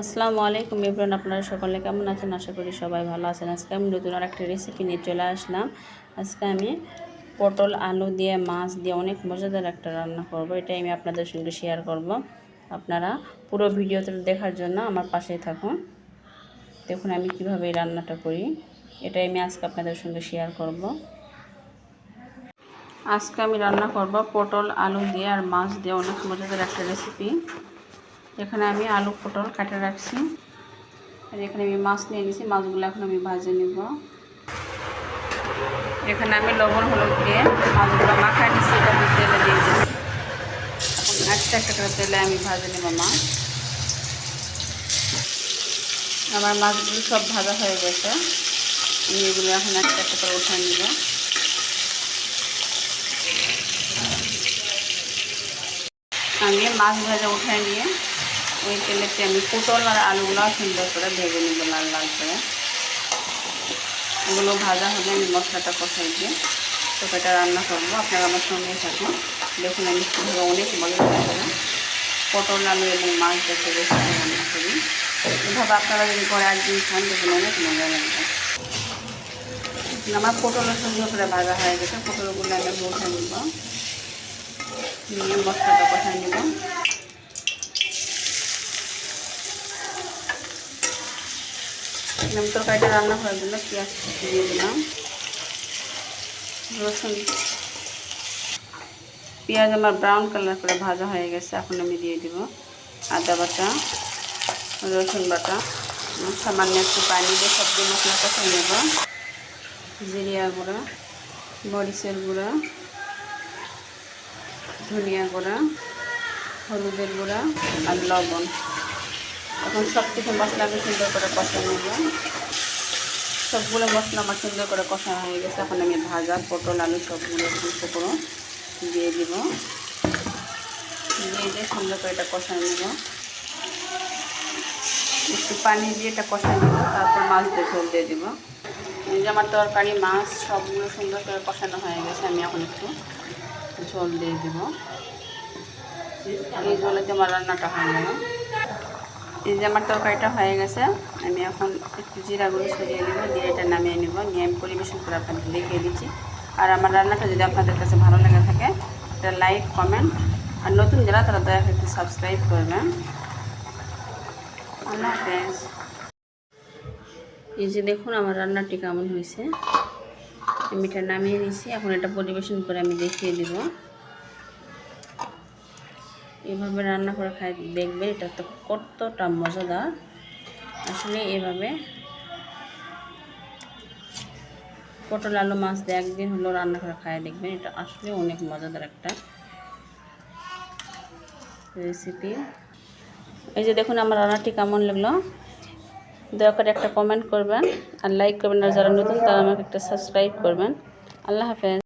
আসসালামু আলাইকুম ইব্রান আপনারা সকলে কেমন আছেন? আশা করি সবাই ভালো আছেন। আজকে আমি নতুন আর একটা রেসিপি নিয়ে চলে আসলাম। আজকে আমি পটল, আলু দিয়ে, মাছ দিয়ে অনেক মজাদার একটা রান্না করব। এটাই আমি আপনাদের সঙ্গে শেয়ার করব। আপনারা পুরো ভিডিওতে দেখার জন্য আমার পাশেই থাকুন। দেখুন আমি কীভাবে এই রান্নাটা করি। এটাই আমি আজকে আপনাদের সঙ্গে শেয়ার করব। আজকে আমি রান্না করব পটল, আলু দিয়ে আর মাছ দিয়ে অনেক মজাদার একটা রেসিপি এখানে আমি আলু পটল কাটে রাখছি। আর এখানে আমি মাছ নিয়ে নিয়েছি, মাছগুলো এখন আমি ভাজে নেব। এখানে আমি লবণ, হলুদ দিয়ে মাছগুলো মাখায় নিচ্ছি, এটা তেলে দিয়ে দেবো এখন একটা একটা করে তেলে আমি ভাজে নেব মাছ। আমার মাছগুলো সব ভাজা হয়ে গেছে। আমি এগুলো এখন একটা একটা করে উঠে নেব। আমি মাছ ভাজা উঠায় নিয়ে ওই তেলেতে আমি পটল আর আলুগুলো সুন্দর করে ভেজে নেব লাল লাল করে। ওগুলো ভাজা হলে আমি মশলাটা কষাই দিয়ে। তরকারিটা রান্না করব, আপনারা আমার সঙ্গে থাকুন। দেখুন আমি কীভাবে অনেক মজা করে পটল, আলু এবং মাছ দেখে রেসিপি রান্না করি এভাবে আপনারা যদি করে একদিন খান, দেখুন অনেক মজা লাগবে। আমার পটলের সুন্দর করে ভাজা হয়ে গেছে, পটলগুলো আমি উঠে নেব। নিয়ে মশলাটা কষাই নেব আমি তরকারিটা রান্না করার জন্য পেঁয়াজ দিয়ে দিলাম রসুন পেঁয়াজ আমার ব্রাউন কালার করে ভাজা হয়ে গেছে এখন আমি দিয়ে দিব আদা বাটা রসুন বাটা সামান্য একটু পানি দিয়ে সবজি মশলা কষাই নেব জিরিয়া গুঁড়া মরিচের গুঁড়া ধনিয়া গুঁড়া, হলুদের গুঁড়া আর লবণ। এখন সব কিছু মশলা আমি সুন্দর করে কষা নেব। সবগুলো মশলা আমার সুন্দর করে কষা হয়ে গেছে। এখন আমি ভাজা পটল, আলু সবগুলো একটু করে দিয়ে দিব। দিয়ে দিয়ে সুন্দর করে এটা কষা নেব। একটু পানি দিয়ে এটা কষা নেব, তারপর মাছ দিয়ে ঝোল দিয়ে দিব। এই যে আমার তরকারি, মাছ সবগুলো সুন্দর করে কষানো হয়ে গেছে। আমি এখন একটু ঝোল দিয়ে দিব। এই ঝোলেতে আমার রান্নাটা হয়ে গেল এই যে আমার তরকারিটা হয়ে গেছে, আমি এখন একটু জিরাগুলো সরিয়ে নেব দিয়ে এটা নামিয়ে নেব। নিয়ে আমি পরিবেশন করে আপনাদের দেখিয়ে দিচ্ছি। আর আমার রান্নাটা যদি আপনাদের কাছে ভালো লেগে থাকে এটা লাইক, কমেন্ট, আর নতুন যারা, তারা দয়া করে একটু সাবস্ক্রাইব করবেন। আল্লাহ হাফেজ। এই যে দেখুন আমার রান্নাটি কেমন হয়েছে। এটা নামিয়ে নিয়েছি এখন এটা পরিবেশন করে আমি দেখিয়ে দেব। এভাবে রান্না করে খাই দেখবেন এটা তো কতটা মজাদার। আসলে এভাবে পটল আলু মাছ দিয়ে একদিন হলো রান্না করে খাই, দেখবেন এটা আসলে অনেক মজাদার একটা রেসিপি এই যে দেখুন আমার রান্নাটি কেমন লাগল। দয়া করে একটা কমেন্ট করবেন আর লাইক করবেন আর যারা নতুন তারা আমাকে একটা সাবস্ক্রাইব করবেন। আল্লাহ হাফেজ।